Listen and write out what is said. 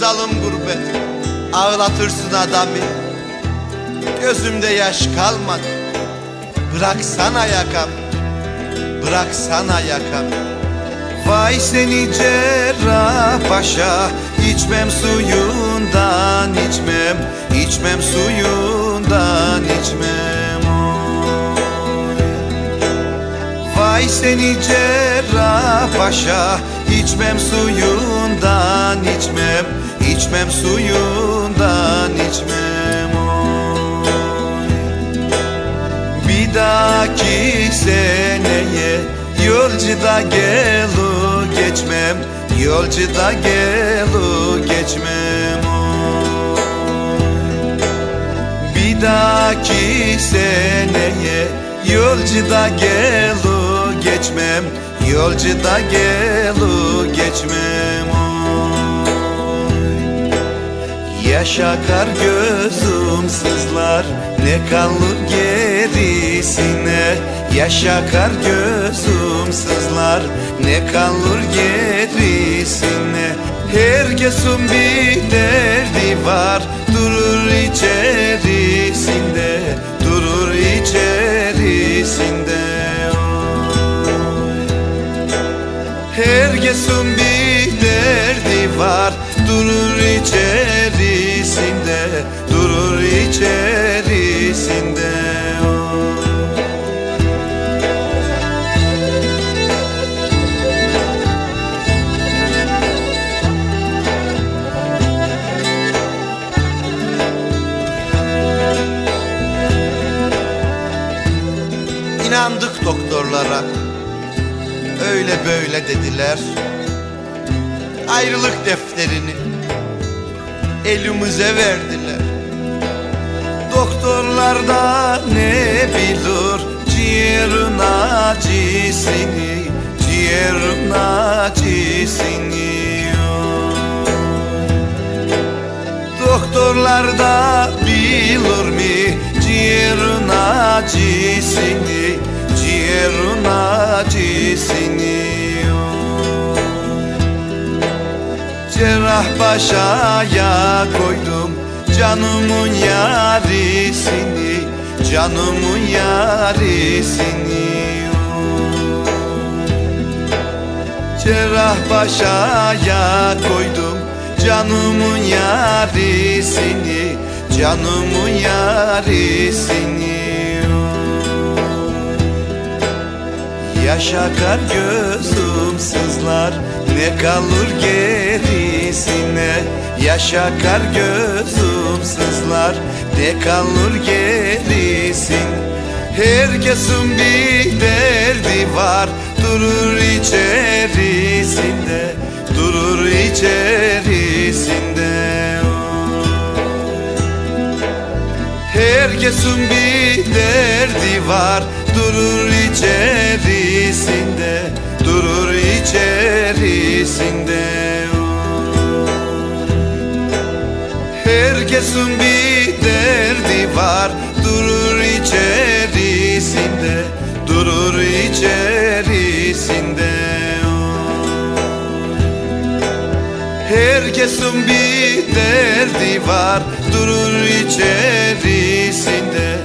zalım gurbet Ağlatırsın adamı Gözümde yaş kalmadı Bıraksana yakam Bıraksana yakam Vay seni cerrah paşa içmem suyundan içmem içmem suyundan içmem oy. Vay seni cerrah paşa içmem suyundan içmem içmem suyundan içmem oy. Bir dahaki seneye Yolcuda gelu geçmem Yolcuda gelu geçmem oy. Bir dahaki seneye Yolcuda gelu geçmem Yolcuda gelu geçmem oy. Yaşa gözüm sızlar Ne kalır gerisine Yaşa kar gözüm sızlar Ne kalır gerisine Herkesin bir derdi var İnandık doktorlara. Öyle böyle dediler. Ayrılık defterini Elimize verdiler. Doktorlar da ne bilir? Ciğerin acısını Ciğerin acısını Doktorlar da bilir mi Ciğerin acısını Ciğerin acısını Cerrah başaya koydum Canımın yarisini Canımın yarisini Cerrah başaya koydum Canımın yarisini Canımın yarisini Yaşa kar gözüm sızlar Ne kalır gerisine? Yaşa kar gözüm sızlar Ne kalır gerisin? Herkesin bir derdi var Durur içerisinde Durur içerisinde Herkesin bir derdi var. Durur içerisinde Durur içerisinde. Herkesin bir derdi var. Durur içerisinde Durur içerisinde Herkesin bir derdi var Durur içerisinde.